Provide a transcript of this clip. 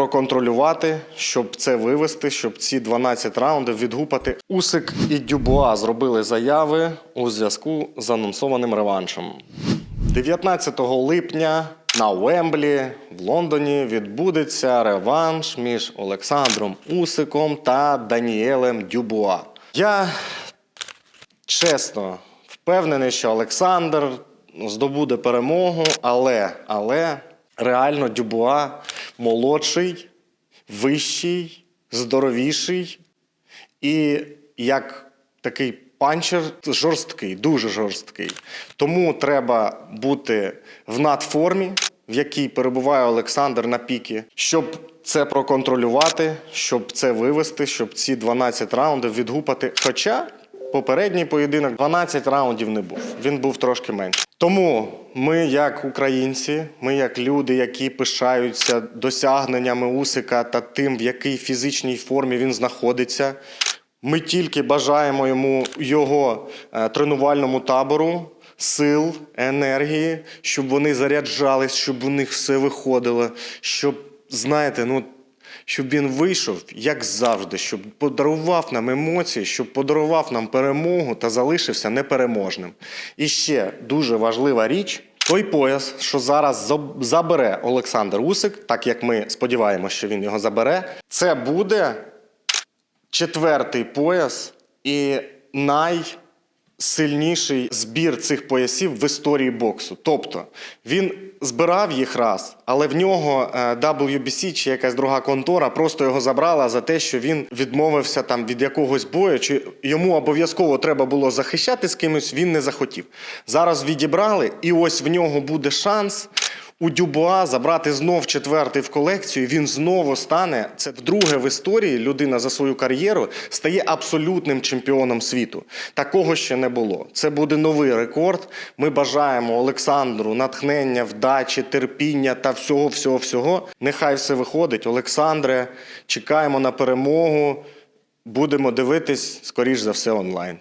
Проконтролювати, щоб це вивести, щоб ці 12 раундів відгупати. Усик і Дюбуа зробили заяви у зв'язку з анонсованим реваншем. 19 липня на Уемблі в Лондоні відбудеться реванш між Олександром Усиком та Даніелем Дюбуа. Я чесно впевнений, що Олександр здобуде перемогу, але, але реально Дюбуа молодший, вищий, здоровіший і як такий панчер жорсткий, дуже жорсткий. Тому треба бути в надформі, в якій перебуває Олександр на піки, щоб це проконтролювати, щоб це вивести, щоб ці 12 раундів відгупати. Хоча попередній поєдинок 12 раундів не був. Він був трошки менше. Тому ми, як українці, ми як люди, які пишаються досягненнями Усика та тим, в якій фізичній формі він знаходиться. Ми тільки бажаємо йому його е, тренувальному табору сил, енергії, щоб вони заряджались, щоб у них все виходило, щоб, знаєте, ну. Щоб він вийшов, як завжди, щоб подарував нам емоції, щоб подарував нам перемогу та залишився непереможним. І ще дуже важлива річ: той пояс, що зараз забере Олександр Усик, так як ми сподіваємося, що він його забере, це буде четвертий пояс і найсильніший збір цих поясів в історії боксу. Тобто він збирав їх раз, але в нього е, WBC чи якась друга контора просто його забрала за те, що він відмовився там від якогось бою, чи йому обов'язково треба було захищати з кимось, він не захотів. Зараз відібрали, і ось в нього буде шанс у Дюбуа забрати знов четвертий в колекцію. Він знову стане це вдруге в історії. Людина за свою кар'єру стає абсолютним чемпіоном світу. Такого ще не було. Це буде новий рекорд. Ми бажаємо Олександру натхнення, вдачі, терпіння та всього, всього, всього. Нехай все виходить. Олександре, чекаємо на перемогу. Будемо дивитись, скоріш за все, онлайн.